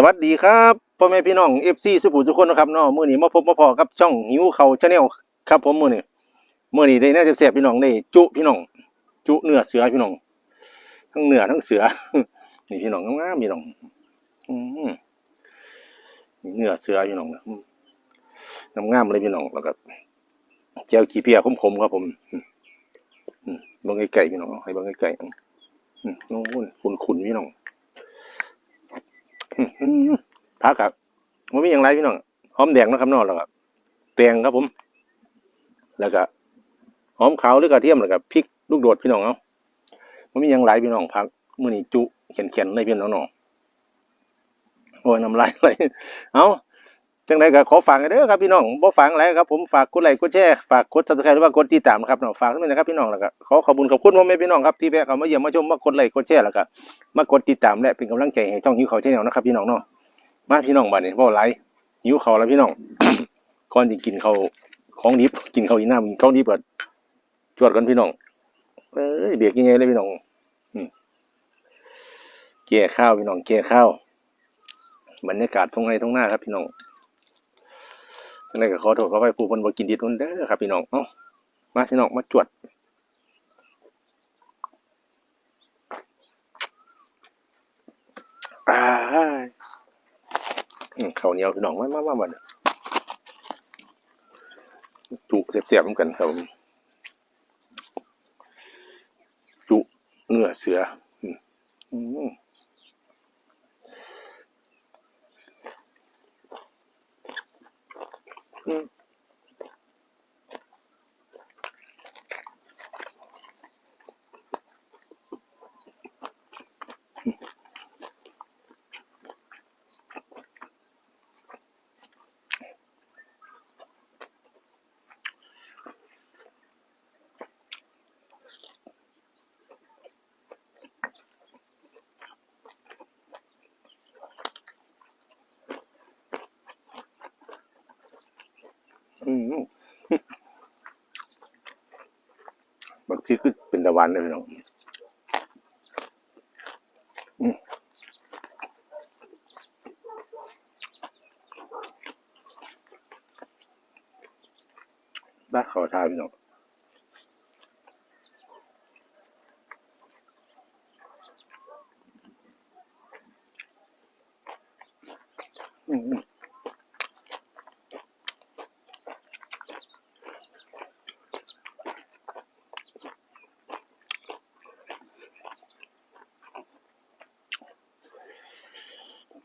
สวัสดีครับพ่อแม่พี่น้องเอฟซีสุภูสุคนนะครับเนาะมื้อนี้มาพบมาพอกับช่องหิวเขาชาแนลครับผมมื้อนี้มื้อนี้ได้น่าจะแซ่บพี่น้องได้จุพี่น้อง จุเนื้อเสือพี่น้อง ทั้งเนื้อทั้งเสือนี่พี่น้องงามๆพี่น้องอืมเนื้อเสือพี่น้องอืมงามๆเลยพี่น้องแล้วก็แจ่วขี้เพียขมๆครับผมอืมอืมเบิ่งไกลๆพี่น้องให้บิ่งไกลๆอืมโน่นขุนพี่น้อง พักครับมันมีอย่างไรพี่น้องหอมแดงนะครับนอกแล้วก็แตงครับผม แล้วก็หอมขาวหรือกระเทียมแล้วก็พริกลูกโดดพี่น้องเอามันมีอย่างไรพี่น้องพักมือนี้จุเขียนๆเลยพี่น้องเนาะโอ้ยน้ำลายไหลเอา จังไดก็ขอฝากกันเด้อครับพี่น้องบ่ฝากอะไรครับผมฝากกดไลค์กดแชร์ฝากกด Subscribe หรือว่ากดติดตามนะครับเนาะฝากด้วยนะครับพี่น้องแล้วก็ขอขอบคุณขอบคุณพ่อแม่พี่น้องครับที่แวะเข้ามาเยี่ยมมาชมมากดไลค์กดแชร์แล้วก็มากดติดตามและเป็นกำลังใจให้ช่องหิวเขาวแชนแนลนะครับพี่น้องเนาะมาพี่น้องบ้านนี้บ่ไหลหิวเขาแล้วพี่น้องก่อนที่กินเขาของดิบกินเขาอีน้ำกินของดิบเปิดจวดกันพี่น้องเอ้ยเบียกยังไงเลยพี่น้องอืมแก่ข้าวพี่น้องแก่ข้าวบรรยากาศตรงไหนตรงหน้าครับพี่น้อง จังไดก็ขอโทษขอไปผู้คนบ่กินดิบนั่นเด้อครับพี่น้องเอ้ามาพี่น้องมาจวดอ่าอืมข้าวเหนียวพี่น้องมามามามาเด้อจุเสียบๆเหมือนกันครับผมจุเนื้อเสือ อืม อืมอืมอืม บางทีคือเป็นตะวันเลยพี่น้องบ้าขอทานพี่น้องอืม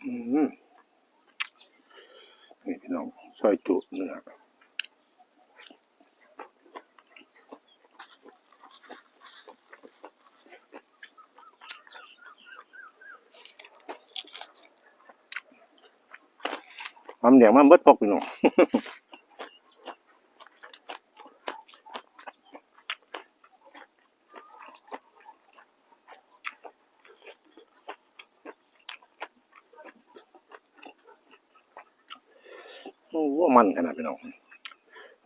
อืมนี่ พี่น้องซอยจุเนื้อความแดงมันเบิดพกพี่น้อง มันขนาดพี่น้อง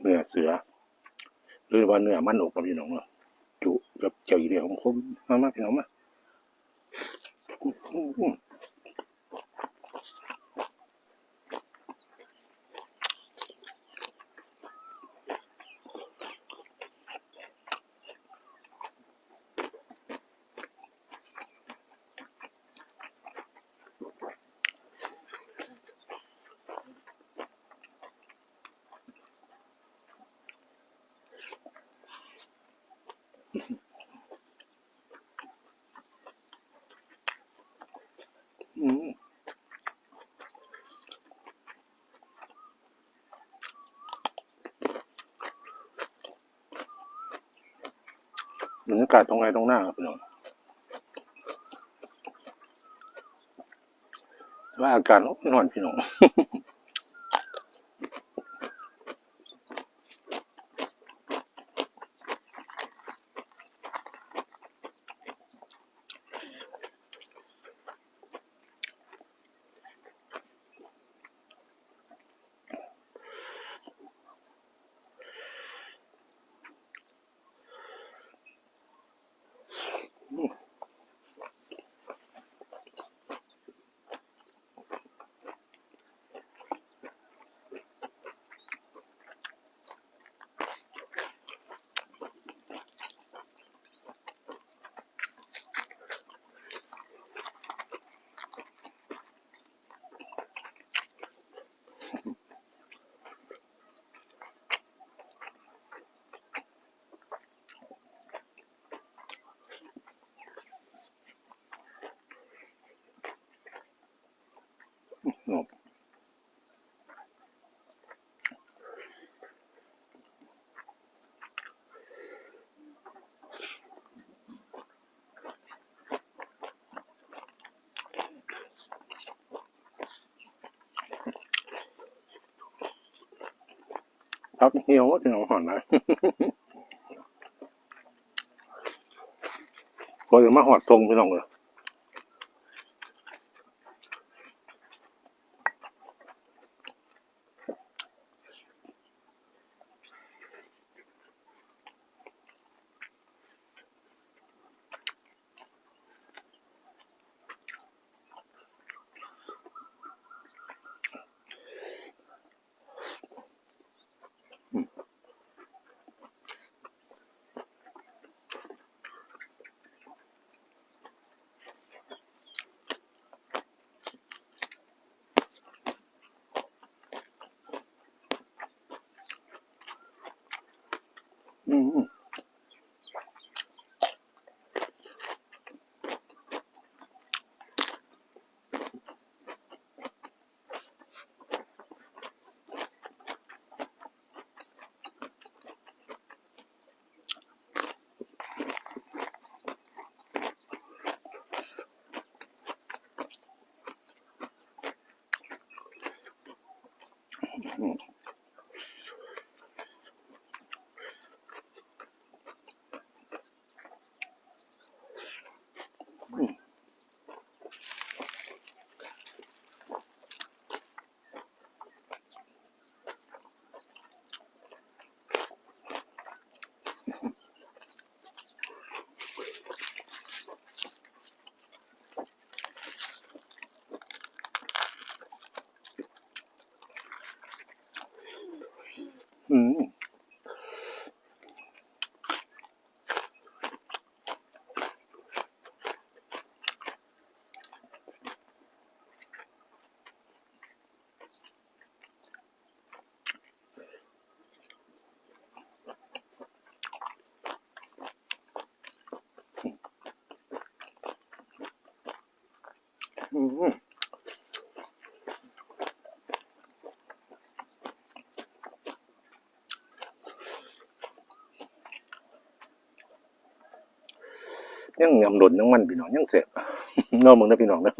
เนื้อเสือ หรือว่าเนื้อมันอกกับพี่น้องเนาะจุกับเจียวอีเดียวของผมมามาพี่น้องมาอื้อหืออืม บรรยากาศตรงไหนตรงหน้าครับพี่น้องว่าอากาศร้อนพี่น้อง อ งบ พักเหี่ยวถึงเอาหอนนะพอจะมาหอดทรงพี่น้องเลย อืมอืม อืม ยังยำหล่นยังมันพี่น้องยังเสพนอนมึงนะพี่น้องนะ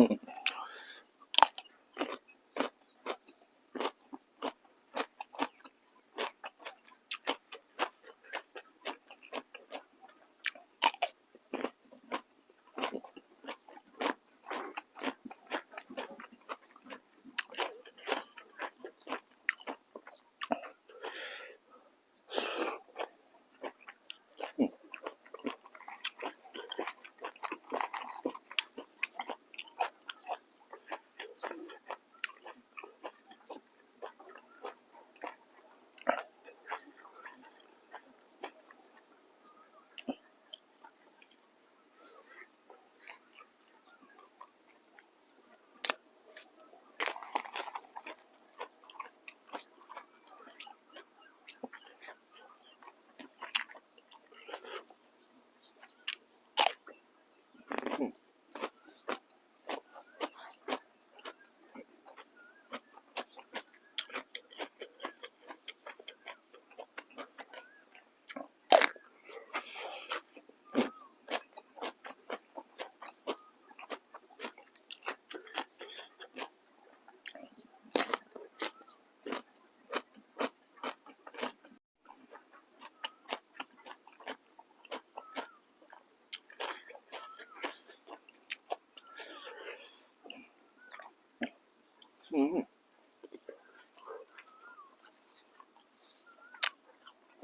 ปล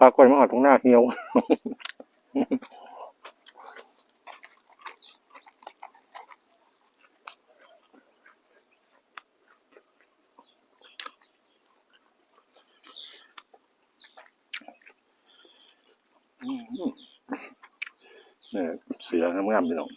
ากล้วยมาหอดตรงหน้าเหี่ยวเนี่ยเสืองามๆพี่น้อง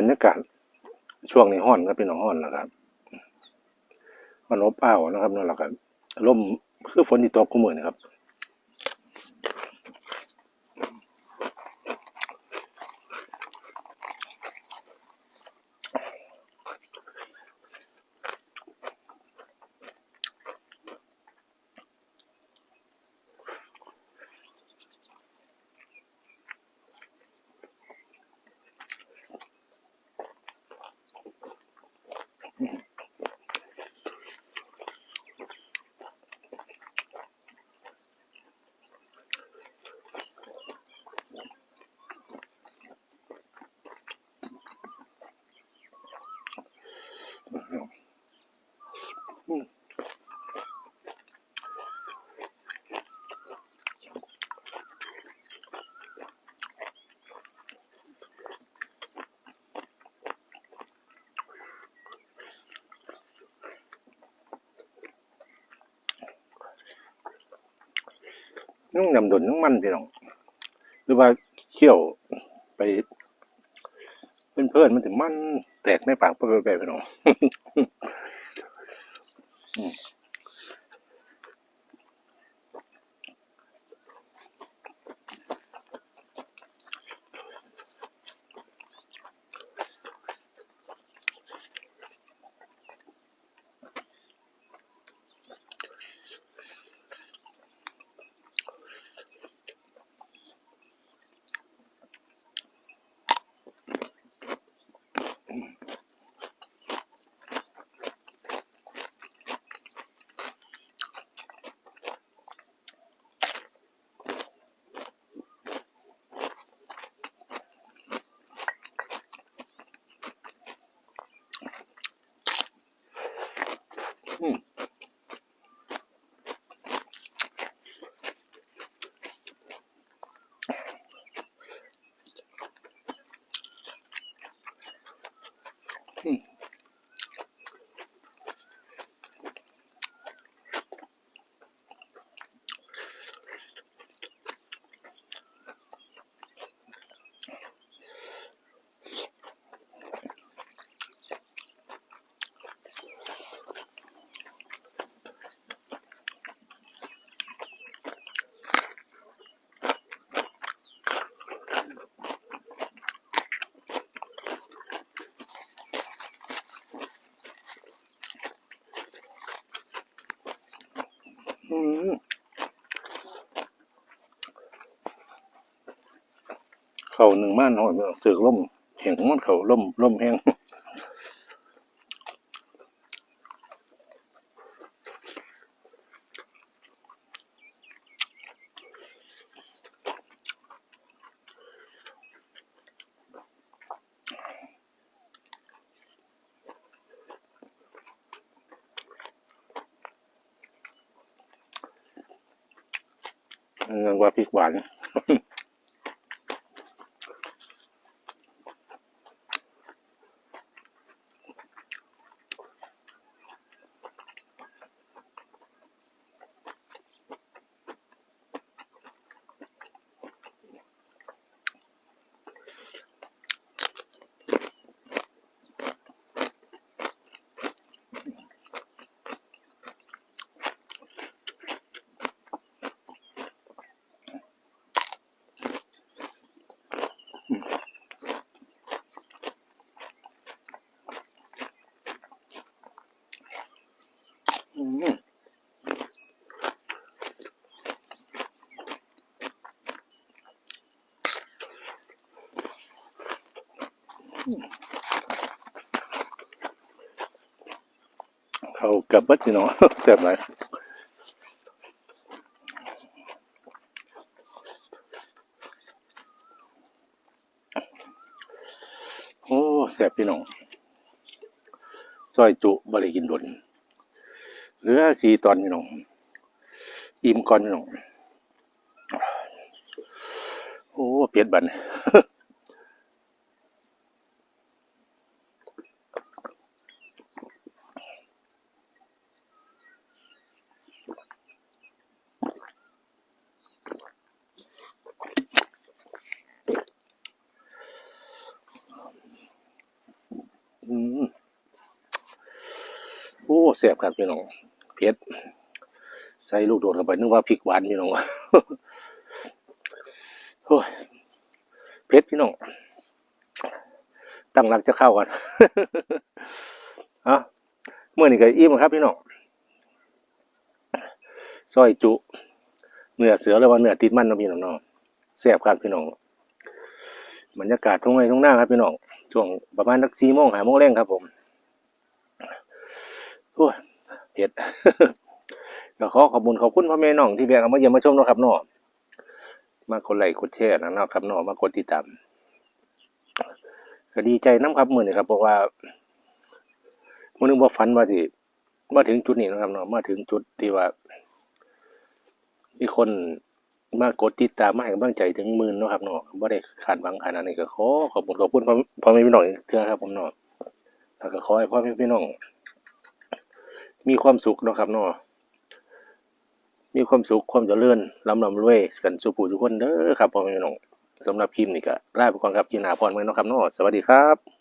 บรรยากาศช่วงนี้ห้อนครับพี่น้องห้อนนะครับ มันอบอ้าวนะครับนั่นแหละครับลมคือฝนที่ตกคู่มือนะครับ น้องนำดนน้องมันพี่น้องหรือว่าเคี่ยวไปเพื่อนเพื่อนๆมันถึงมันแตกในปากไปไปพี่น้อง อืมอืม เขาหนึ่งม่านหอยเสือกล่มแข็งมันเขาล่มล่มแห้งเรียกว่าพริกหวาน อืม เขากับบัดพี่น้องแซ่บไหลายโอ้แซ่บพี่น้องซอยจุบริกินดนเหลือสีตอนพี่น้องอิ่มก่อนพี่น้องโอ้เปียดบัน อ้ แซ่บครับพี่น้องเผ็ดใส่ลูกโดดเข้าไปนึกว่าพริกหวานพี่น้องโอ้ยเผ็ดพี่น้องตั้งหลักจะเข้ากันอะเมื่อนี้ก็อิ่มครับพี่น้องซอยจุเนื้อเสือหรือว่าเนื้อติดมันนะพี่น้องเนาะแซ่บครับพี่น้องบรรยากาศทุ่งไร่ทุ่งหน้าครับพี่น้องช่วงประมาณสักสี่โมงหาโมงแรงครับผม อ้ยเผ็ดก็ขอขอบคุณขอบคุณพ่อแม่น้องที่แวะเอามาเยี่ยมมาชมเนาะครับเนาะมากดไลค์กดแชร์นะเนาะครับเนาะมากดติดตามก็ดีใจน้ำครับมือนี้ครับเพราะว่ามือนึงบ่าฝันว่าสิมาถึงจุดนี้นะครับเนาะมาถึงจุดที่ว่า มีคนมากดติดตามมาให้กำลังใจถึงหมื่นนะครับเนาะบ่ได้คาดหวังขนาดนี้ก็ขอขอบคุณขอบคุณพ่อพ่อแม่พี่น้องอีกเทื่อครับผมเนาะแล้วก็ขอให้พ่อแม่พี่น้อง มีความสุขเนาะครับเนาะมีความสุขความเจริญลำลำรวยกันสุผู้ทุกคนเด้อครับพ่อแม่น้องสำหรับพิมพ์นี่ก็ลาไปก่อนครับยินหาพรไว้เนาะครับเนาะสวัสดีครับ